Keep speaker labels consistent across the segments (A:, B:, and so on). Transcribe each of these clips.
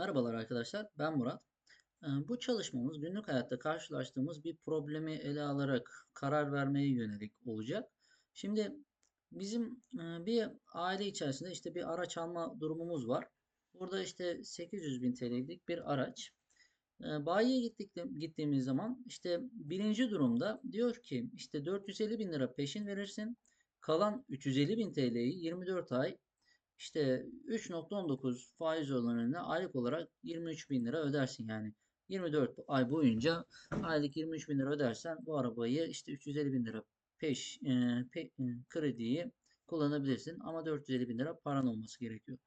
A: Merhabalar arkadaşlar, ben Murat. Ee, Bu çalışmamız günlük hayatta karşılaştığımız bir problemi ele alarak karar vermeye yönelik olacak. Şimdi bizim e, bir aile içerisinde işte bir araç alma durumumuz var. Burada işte 800 bin TL'lik bir araç. E, Bayiye gittik, gittiğimiz zaman işte birinci durumda diyor ki işte 450 bin lira peşin verirsin. Kalan 350 bin TL'yi 24 ay işte 3.19 faiz oranıyla aylık olarak 23 bin lira ödersin yani. 24 ay boyunca aylık 23 bin lira ödersen bu arabayı işte 350 bin lira peş e, pe, e, krediyi kullanabilirsin ama 450 bin lira paran olması gerekiyor.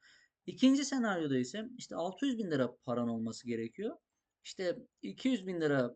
A: İkinci senaryoda ise işte 600 bin lira paran olması gerekiyor. İşte 200 bin lira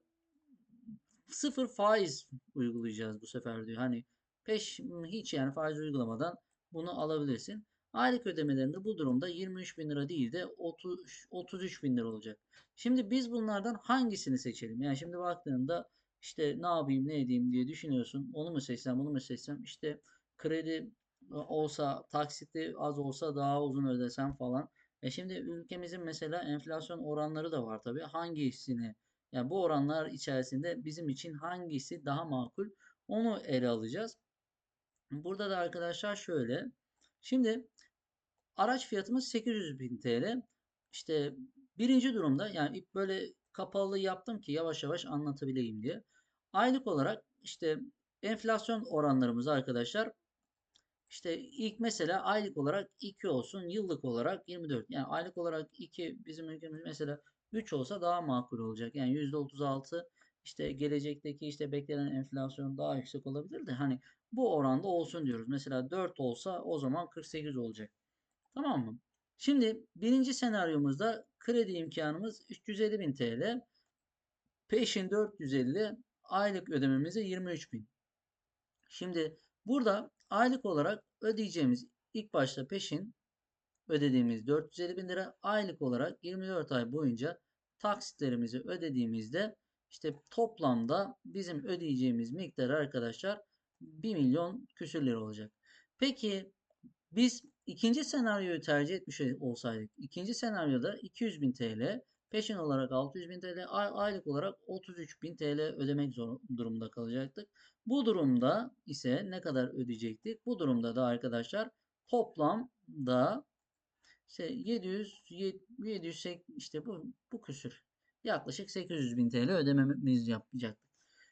A: sıfır faiz uygulayacağız bu sefer diyor. Hani peş hiç yani faiz uygulamadan bunu alabilirsin. Aylık ödemelerinde bu durumda 23 bin lira değil de 30, 33 bin lira olacak. Şimdi biz bunlardan hangisini seçelim? Yani şimdi baktığında işte ne yapayım ne edeyim diye düşünüyorsun. Onu mu seçsem bunu mu seçsem işte kredi olsa taksiti az olsa daha uzun ödesem falan. E şimdi ülkemizin mesela enflasyon oranları da var tabii. Hangisini yani bu oranlar içerisinde bizim için hangisi daha makul onu ele alacağız. Burada da arkadaşlar şöyle. Şimdi araç fiyatımız 800 bin TL. İşte birinci durumda yani böyle kapalı yaptım ki yavaş yavaş anlatabileyim diye. Aylık olarak işte enflasyon oranlarımız arkadaşlar işte ilk mesela aylık olarak 2 olsun, yıllık olarak 24. Yani aylık olarak 2 bizim ülkemiz mesela 3 olsa daha makul olacak. Yani %36 işte gelecekteki işte beklenen enflasyon daha yüksek olabilir de hani bu oranda olsun diyoruz. Mesela 4 olsa o zaman 48 olacak. Tamam mı? Şimdi birinci senaryomuzda kredi imkanımız 350 bin TL. Peşin 450 aylık ödememize 23 bin. Şimdi burada aylık olarak ödeyeceğimiz ilk başta peşin ödediğimiz 450 bin lira aylık olarak 24 ay boyunca taksitlerimizi ödediğimizde işte toplamda bizim ödeyeceğimiz miktar arkadaşlar 1 milyon küsür lira olacak. Peki biz ikinci senaryoyu tercih etmiş olsaydık ikinci senaryoda 200 bin TL peşin olarak 600 bin TL aylık olarak 33 bin TL ödemek zor durumda kalacaktık. Bu durumda ise ne kadar ödeyecektik? Bu durumda da arkadaşlar toplamda işte 700 700 işte bu bu küsür yaklaşık 800 bin TL ödememiz yapacaktık.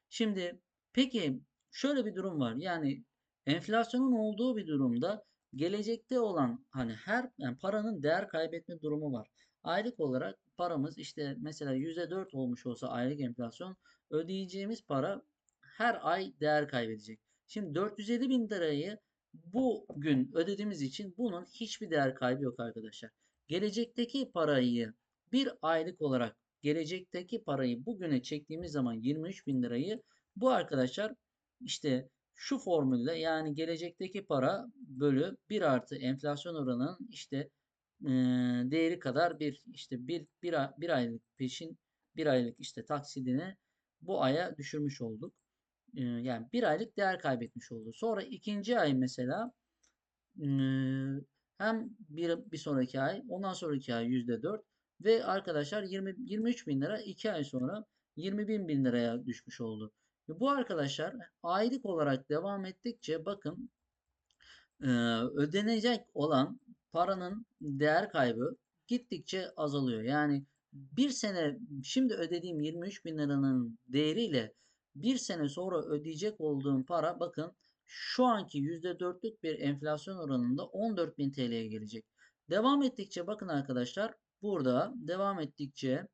A: Şimdi peki şöyle bir durum var. Yani enflasyonun olduğu bir durumda gelecekte olan hani her yani paranın değer kaybetme durumu var. Aylık olarak paramız işte mesela %4 olmuş olsa aylık enflasyon ödeyeceğimiz para her ay değer kaybedecek. Şimdi 450 bin lirayı bugün ödediğimiz için bunun hiçbir değer kaybı yok arkadaşlar. Gelecekteki parayı bir aylık olarak gelecekteki parayı bugüne çektiğimiz zaman 23 bin lirayı bu arkadaşlar işte şu formülle yani gelecekteki para bölü 1 artı enflasyon oranının işte e, değeri kadar bir işte bir, bir, bir aylık peşin bir aylık işte taksidini bu aya düşürmüş olduk. E, yani bir aylık değer kaybetmiş oldu. Sonra ikinci ay mesela e, hem bir, bir sonraki ay ondan sonraki ay %4 ve arkadaşlar 20, 23 bin lira 2 ay sonra 20 bin bin liraya düşmüş oldu. Bu arkadaşlar aylık olarak devam ettikçe bakın ödenecek olan paranın değer kaybı gittikçe azalıyor. Yani bir sene şimdi ödediğim 23 bin liranın değeriyle bir sene sonra ödeyecek olduğum para bakın şu anki %4'lük bir enflasyon oranında 14 bin TL'ye gelecek. Devam ettikçe bakın arkadaşlar burada devam ettikçe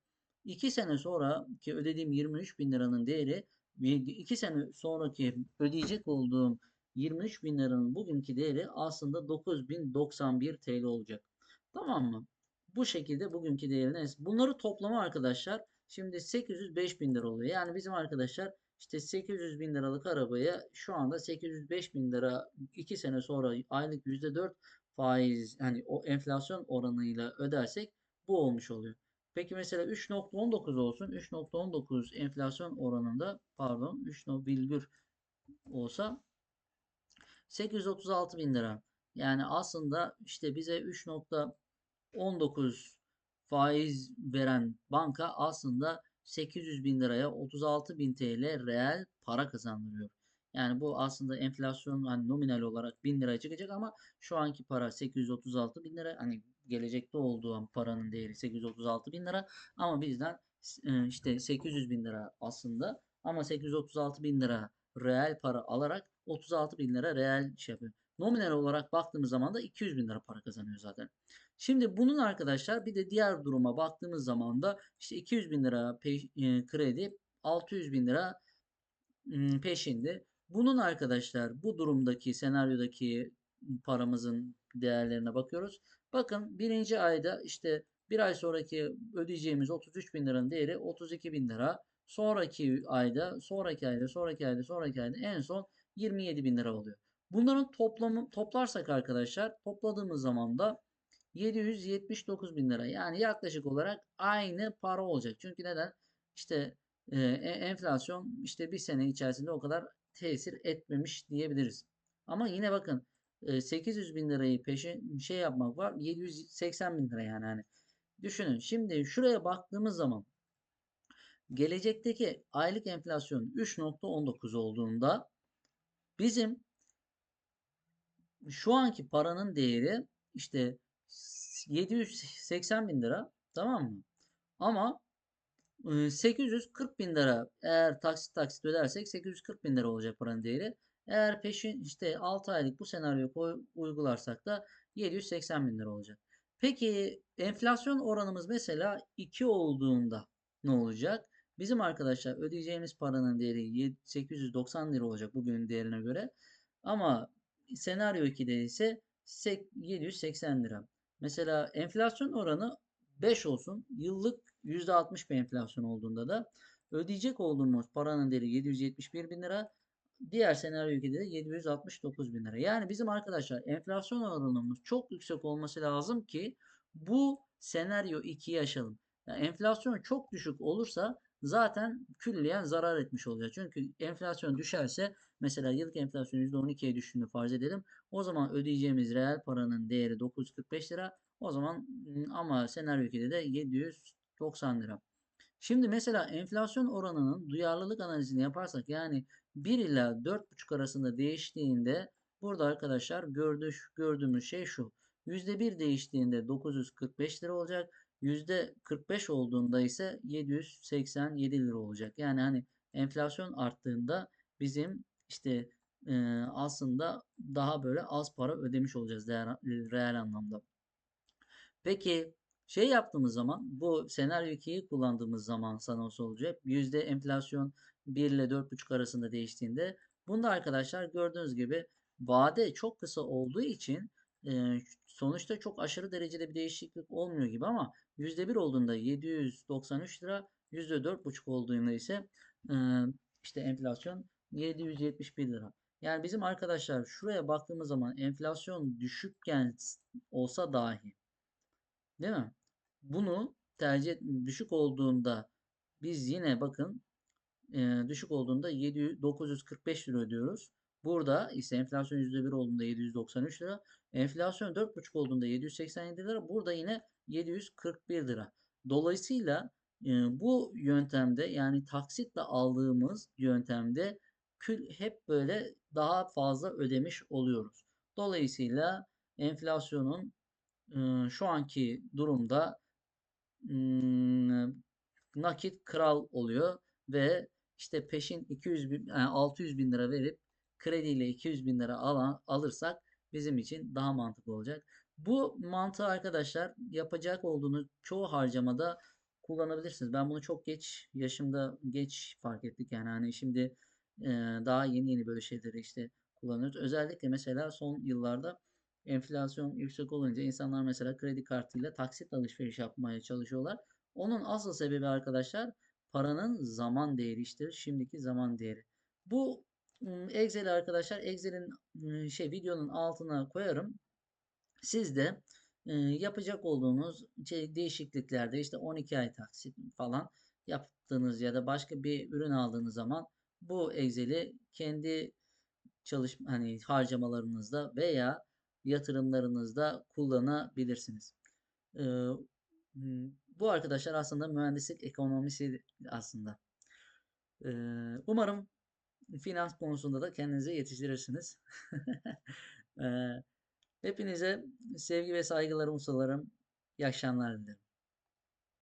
A: 2 sene sonra ki ödediğim 23 bin liranın değeri 2 sene sonraki ödeyecek olduğum 23 bin liranın bugünkü değeri aslında 9091 TL olacak. Tamam mı? Bu şekilde bugünkü değerine bunları toplama arkadaşlar şimdi 805 bin lira oluyor. Yani bizim arkadaşlar işte 800 bin liralık arabaya şu anda 805 bin lira 2 sene sonra aylık %4 faiz hani o enflasyon oranıyla ödersek bu olmuş oluyor. Peki mesela 3.19 olsun. 3.19 enflasyon oranında pardon 3.1 olsa 836 bin lira. Yani aslında işte bize 3.19 faiz veren banka aslında 800 bin liraya 36 bin TL reel para kazandırıyor. Yani bu aslında enflasyon hani nominal olarak 1000 liraya çıkacak ama şu anki para 836 bin lira. Hani gelecekte olduğu paranın değeri 836 bin lira ama bizden e, işte 800 bin lira aslında ama 836 bin lira reel para alarak 36 bin lira reel şey yapıyor. Nominal olarak baktığımız zaman da 200 bin lira para kazanıyor zaten. Şimdi bunun arkadaşlar bir de diğer duruma baktığımız zaman da işte 200 bin lira e, kredi 600 bin lira peşinde. Bunun arkadaşlar bu durumdaki senaryodaki paramızın değerlerine bakıyoruz. Bakın birinci ayda işte bir ay sonraki ödeyeceğimiz 33 bin liranın değeri 32 bin lira. Sonraki ayda, sonraki ayda, sonraki ayda, sonraki ayda en son 27 bin lira oluyor. Bunların toplamı toplarsak arkadaşlar topladığımız zaman da 779 bin lira. Yani yaklaşık olarak aynı para olacak. Çünkü neden? İşte e, enflasyon işte bir sene içerisinde o kadar tesir etmemiş diyebiliriz. Ama yine bakın 800 bin lirayı peşin şey yapmak var. 780 bin lira yani hani. Düşünün şimdi şuraya baktığımız zaman gelecekteki aylık enflasyon 3.19 olduğunda bizim şu anki paranın değeri işte 780 bin lira tamam mı? Ama 840 bin lira eğer taksit taksit ödersek 840 bin lira olacak paranın değeri. Eğer peşin işte 6 aylık bu senaryoyu uygularsak da 780 bin lira olacak. Peki enflasyon oranımız mesela 2 olduğunda ne olacak? Bizim arkadaşlar ödeyeceğimiz paranın değeri 890 lira olacak bugünün değerine göre. Ama senaryo 2'de ise 780 lira. Mesela enflasyon oranı 5 olsun. Yıllık %60 bir enflasyon olduğunda da ödeyecek olduğumuz paranın değeri 771 bin lira. Diğer senaryo ülkede de 769 bin lira. Yani bizim arkadaşlar enflasyon oranımız çok yüksek olması lazım ki bu senaryo 2'yi yaşayalım. Yani enflasyon çok düşük olursa zaten külliyen zarar etmiş olacak. Çünkü enflasyon düşerse mesela yıllık enflasyon %12'ye düştüğünü farz edelim. O zaman ödeyeceğimiz reel paranın değeri 945 lira. O zaman ama senaryo 2'de de 790 lira. Şimdi mesela enflasyon oranının duyarlılık analizini yaparsak yani 1 ila 4,5 arasında değiştiğinde burada arkadaşlar gördüğümüz, gördüğümüz şey şu. %1 değiştiğinde 945 lira olacak. %45 olduğunda ise 787 lira olacak. Yani hani enflasyon arttığında bizim işte e, aslında daha böyle az para ödemiş olacağız değer, reel anlamda. Peki şey yaptığımız zaman bu senaryo 2'yi kullandığımız zaman sana olacak? Yüzde enflasyon 1 ile 4,5 arasında değiştiğinde bunda arkadaşlar gördüğünüz gibi vade çok kısa olduğu için e, sonuçta çok aşırı derecede bir değişiklik olmuyor gibi ama %1 olduğunda 793 lira %4,5 olduğunda ise e, işte enflasyon 771 lira. Yani bizim arkadaşlar şuraya baktığımız zaman enflasyon düşükken olsa dahi değil mi? Bunu tercih düşük olduğunda biz yine bakın e, düşük olduğunda 700, 945 lira ödüyoruz. Burada ise enflasyon %1 olduğunda 793 lira. Enflasyon 4,5 olduğunda 787 lira. Burada yine 741 lira. Dolayısıyla e, bu yöntemde yani taksitle aldığımız yöntemde kül hep böyle daha fazla ödemiş oluyoruz. Dolayısıyla enflasyonun e, şu anki durumda nakit kral oluyor ve işte peşin 200 bin, yani 600 bin lira verip krediyle 200 bin lira alan, alırsak bizim için daha mantıklı olacak. Bu mantığı arkadaşlar yapacak olduğunuz çoğu harcamada kullanabilirsiniz. Ben bunu çok geç yaşımda geç fark ettik yani hani şimdi e, daha yeni yeni böyle şeyleri işte kullanıyoruz. Özellikle mesela son yıllarda enflasyon yüksek olunca insanlar mesela kredi kartıyla taksit alışveriş yapmaya çalışıyorlar. Onun asıl sebebi arkadaşlar paranın zaman değeri işte şimdiki zaman değeri. Bu Excel arkadaşlar Excel'in şey videonun altına koyarım. Siz de yapacak olduğunuz şey, değişikliklerde işte 12 ay taksit falan yaptığınız ya da başka bir ürün aldığınız zaman bu Excel'i kendi çalışma hani harcamalarınızda veya yatırımlarınızda kullanabilirsiniz. Hımm, bu arkadaşlar aslında mühendislik ekonomisi aslında. Umarım finans konusunda da kendinizi yetiştirirsiniz. Hepinize sevgi ve saygılarımı sularım. İyi akşamlar dilerim.